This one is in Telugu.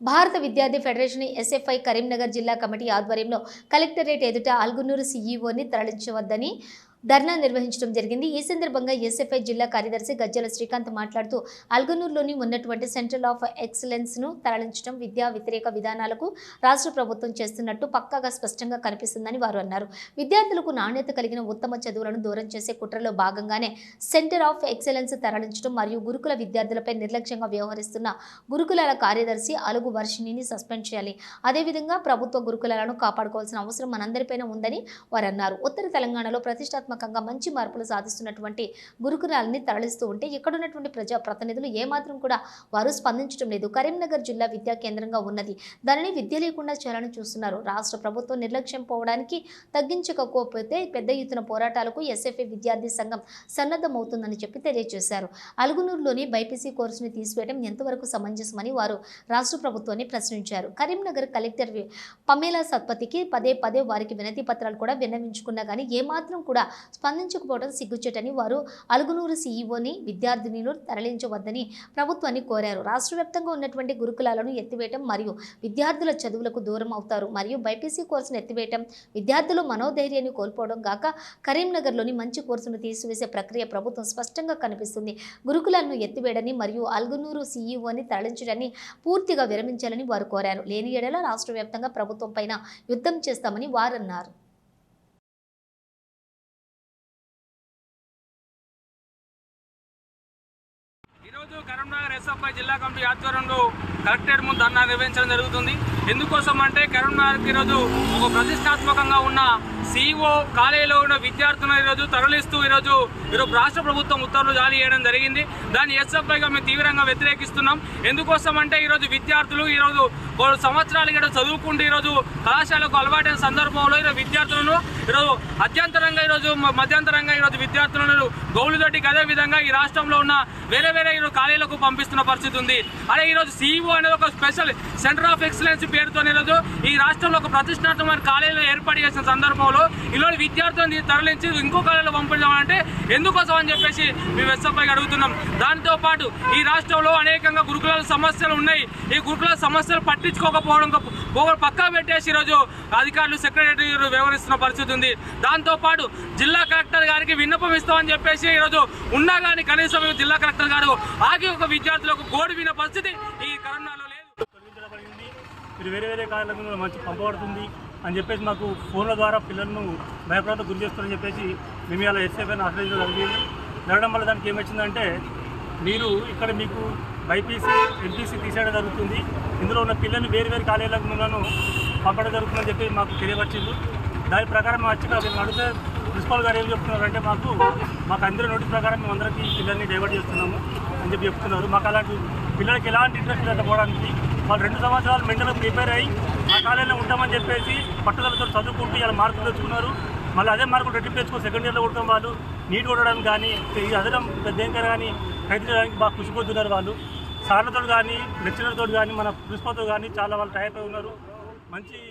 భారత విద్యార్థి ఫెడరేషన్ ఎస్ఎఫ్ఐ కరీంనగర్ జిల్లా కమిటీ ఆధ్వర్యంలో కలెక్టరేట్ ఎదుట అల్గునూరు సీఈఓని తరలించవద్దని ధర్నా నిర్వహించడం జరిగింది. ఈ సందర్భంగా ఎస్ఎఫ్ఐ జిల్లా కార్యదర్శి గజ్జల శ్రీకాంత్ మాట్లాడుతూ అల్గనూరులోని ఉన్నటువంటి సెంట్రల్ ఆఫ్ ఎక్సలెన్స్ను తరలించడం విద్యా వ్యతిరేక విధానాలకు రాష్ట్ర ప్రభుత్వం చేస్తున్నట్టు పక్కాగా స్పష్టంగా కనిపిస్తుందని వారు అన్నారు. విద్యార్థులకు నాణ్యత కలిగిన ఉత్తమ చదువులను దూరం చేసే కుట్రలో భాగంగానే సెంటర్ ఆఫ్ ఎక్సలెన్స్ తరలించడం మరియు గురుకుల విద్యార్థులపై నిర్లక్ష్యంగా వ్యవహరిస్తున్న గురుకులాల కార్యదర్శి అలుగు వర్షిణిని సస్పెండ్ చేయాలి. అదేవిధంగా ప్రభుత్వ గురుకులాలను కాపాడుకోవాల్సిన అవసరం మనందరిపైన ఉందని వారు అన్నారు. ఉత్తర తెలంగాణలో ప్రతిష్టాత్మకంగా మంచి మార్పులు సాధిస్తున్నటువంటి గురుకులాలని తరలిస్తూ ఉంటే ఇక్కడున్నటువంటి ప్రజా ప్రతినిధులు ఏమాత్రం కూడా వారు స్పందించడం లేదు. కరీంనగర్ జిల్లా విద్యా కేంద్రంగా ఉన్నది. దానిని విద్య లేకుండా చేయాలని చూస్తున్నారు. రాష్ట్ర ప్రభుత్వం నిర్లక్ష్యం పోవడానికి తగ్గించకపోతే పెద్ద ఎత్తున పోరాటాలకు ఎస్ఎఫ్ఐ విద్యార్థి సంఘం సన్నద్ధమవుతుందని చెప్పి తెలియజేశారు. అలుగునూరులోని బైపీసీ కోర్సుని తీసివేయడం ఎంతవరకు సమంజసమని వారు రాష్ట్ర ప్రభుత్వాన్ని ప్రశ్నించారు. కరీంనగర్ కలెక్టర్ పమేలా సత్పతికి పదే పదే వారికి వినతి పత్రాలు కూడా విన్నవించుకున్నా కానీ ఏమాత్రం కూడా స్పందించకపోవడం సిగ్గుచేటని వారు అలుగునూరు సీఈఓని విద్యార్థినిలు తరలించవద్దని ప్రభుత్వాన్ని కోరారు. రాష్ట్ర వ్యాప్తంగా ఉన్నటువంటి గురుకులాలను ఎత్తివేయటం మరియు విద్యార్థుల చదువులకు దూరం అవుతారు మరియు బైపీసీ కోర్సును ఎత్తివేయటం విద్యార్థులు మనోధైర్యాన్ని కోల్పోవడం గాక కరీంనగర్లోని మంచి కోర్సును తీసివేసే ప్రక్రియ ప్రభుత్వం స్పష్టంగా కనిపిస్తుంది. గురుకులాలను ఎత్తివేయడని మరియు అల్గునూరు సీఈఓని తరలించడాన్ని పూర్తిగా విరమించాలని వారు కోరారు. లేని ఏడల రాష్ట్ర ప్రభుత్వం పైన యుద్ధం చేస్తామని వారన్నారు. ఈరోజు కరీంనగర్ ఎస్ఎఫ్ఐ జిల్లా కమిటీ ఆధ్వర్యంలో కలెక్టరేట్ ముందు ధర్నా నిర్వహించడం జరుగుతుంది. ఎందుకోసం అంటే కరీంనగర్కి ఈరోజు ఒక ప్రతిష్టాత్మకంగా ఉన్న సిఇఓ కాలేజీలో ఉన్న విద్యార్థులను ఈరోజు తరలిస్తూ ఈరోజు ఈరోజు రాష్ట్ర ప్రభుత్వం ఉత్తర్వులు జారీ చేయడం జరిగింది. దాన్ని ఎస్ఎఫ్ఐగా మేము తీవ్రంగా వ్యతిరేకిస్తున్నాం. ఎందుకోసం అంటే ఈరోజు విద్యార్థులు ఈరోజు వాళ్ళు సంవత్సరాలు ఇక్కడ చదువుకుంటూ ఈరోజు కళాశాలకు అలవాటైన సందర్భంలో ఈరోజు విద్యార్థులను ఈరోజు అత్యంతరంగా ఈరోజు మధ్యంతరంగా ఈరోజు విద్యార్థులను గౌలుదొడ్డికి అదే విధంగా ఈ రాష్ట్రంలో ఉన్న వేరే వేరే ఈరోజు కాలేజీలకు పంపిస్తున్న పరిస్థితి ఉంది. అదే ఈరోజు సిఇఓ అనేది ఒక స్పెషల్ సెంటర్ ఆఫ్ ఎక్సలెన్స్ పేరుతో ఈరోజు ఈ రాష్ట్రంలో ఒక ప్రతిష్టాత్మకమైన కాలేజీలో ఏర్పాటు చేసిన సందర్భంలో ఇలాంటి విద్యార్థులను తరలించి ఇంకో కాలేజీలో పంపించామంటే ఎందుకోసం అని చెప్పేసి మేము ఎస్ఎఫ్ఐకి అడుగుతున్నాం. దాంతోపాటు ఈ రాష్ట్రంలో అనేకంగా గురుకులాల సమస్యలు ఉన్నాయి. ఈ గురుకుల సమస్యలు పట్టించుకోకపోవడం పోగ పక్కా పెట్టేసి ఈరోజు అధికారులు సెక్రటరీ వ్యవహరిస్తున్న పరిస్థితి ఉంది. దాంతోపాటు జిల్లా కలెక్టర్ గారికి విన్నపం ఇస్తామని చెప్పేసి ఈరోజు ఉన్నా కానీ కనీసం జిల్లా కలెక్టర్ గారు ఆగి ఒక విద్యార్థులకు గోడు విన పరిస్థితి ఈ కరోనాలో మీరు వేరే వేరే కార్యాలకు కూడా మంచి పంపబడుతుంది అని చెప్పేసి మాకు ఫోన్ల ద్వారా పిల్లలను భయప్రాంతం గురి చేస్తారని చెప్పేసి మేము ఇలా ఎస్ఏపైన ఆశ్రయించడం జరిగింది. జరగడం వల్ల దానికి ఏమొచ్చిందంటే మీరు ఇక్కడ మీకు బైపీసీ ఎంపీసీ తీసేయడం జరుగుతుంది. ఇందులో ఉన్న పిల్లల్ని వేరు వేరు కాలేజీలకు మిమ్మల్ని పంపడం జరుగుతుందని చెప్పి మాకు తెలియవచ్చింది దాని ప్రకారం మేము వచ్చి మేము అడిగితే ప్రిన్సిపాల్ గారు ఏం చెప్తున్నారంటే మాకు మాకు అందరి నోటీస్ ప్రకారం మేము అందరికీ పిల్లల్ని డైవర్ట్ చేస్తున్నాము అని చెప్పి చెప్తున్నారు. మాకు అలాంటి పిల్లలకి ఎలాంటి ఇంట్రెస్ట్ లేకపోవడానికి వాళ్ళు రెండు సంవత్సరాలు మెంటల్ ప్రిపేర్ అయ్యి ఆ కాలేజీలో ఉంటామని చెప్పేసి పట్టుదలతో చదువుకుంటూ ఇలా మార్కులు తెచ్చుకున్నారు. మళ్ళీ అదే మార్కులు రెట్టింపు తెచ్చుకొని సెకండ్ ఇయర్లో కొట్టడం వాళ్ళు. నీట్ కొట్టడం కానీ ఈ అదనం దేనికైనా కానీ ప్రయత్నించడానికి బాగా కృషిపోతున్నారు వాళ్ళు. సార్లతో కానీ లెక్చరర్తో కానీ మన ప్రిన్సిపల్తో కానీ చాలా వాళ్ళు తయారై ఉన్నారు. మంచి